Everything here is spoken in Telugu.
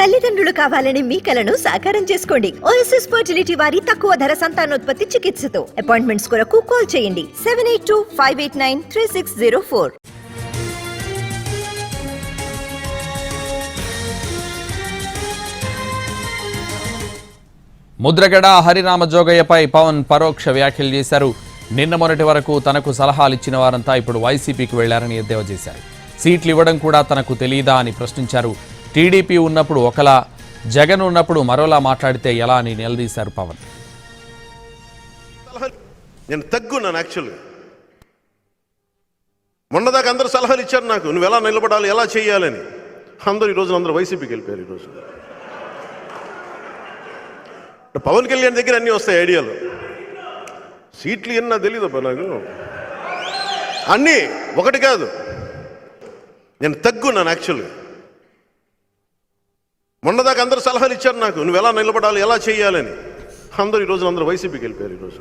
తల్లిదండ్రులు కావాలని మీ కలను సాకారం చేసుకోండి. ఓఎస్ఎస్ ఫర్టిలిటీ వారి తక్కువ ధర సంతానోత్పత్తి చికిత్సతో. అపాయింట్మెంట్స్ కొరకు కాల్ చేయండి. Seven eight two five eight nine three six zero four Mudragada Harirama జోగయ్యపై Pawan పరోక్ష వ్యాఖ్యలు చేశారు. నిన్న మొన్నటి వరకు తనకు సలహాలు ఇచ్చిన వారంతా ఇప్పుడు వైసీపీకి వెళ్ళారని ఎద్దేవా చేశారు. సీట్లు ఇవ్వడం కూడా తనకు తెలియదా అని ప్రశ్నించారు. టీడీపీ ఉన్నప్పుడు ఒకలా జగన్ ఉన్నప్పుడు మరోలా మాట్లాడితే ఎలా అని నిలదీశారు పవన్? సలహాలు నేను తగ్గున్నాను యాక్చువల్గా మొన్నదాకా అందరూ సలహాలు ఇచ్చారు నాకు. నువ్వు ఎలా నిలబడాలి ఎలా చేయాలని. అందరూ ఈరోజు అందరూ వైసీపీకి వెళ్ళిపోయారు ఈరోజు పవన్ కళ్యాణ్ దగ్గర అన్నీ వస్తాయి ఐడియాలు. సీట్లు ఎన్నా తెలియదు నాకు. అన్నీ ఒకటి కాదు. నేను తగ్గున్నాను యాక్చువల్గా మొన్నదాకా అందరూ సలహాలు ఇచ్చారు నాకు. నువ్వు ఎలా నిలబడాలి ఎలా చేయాలని. అందరూ ఈరోజు అందరూ వైసీపీకి వెళ్ళిపోయారు ఈరోజు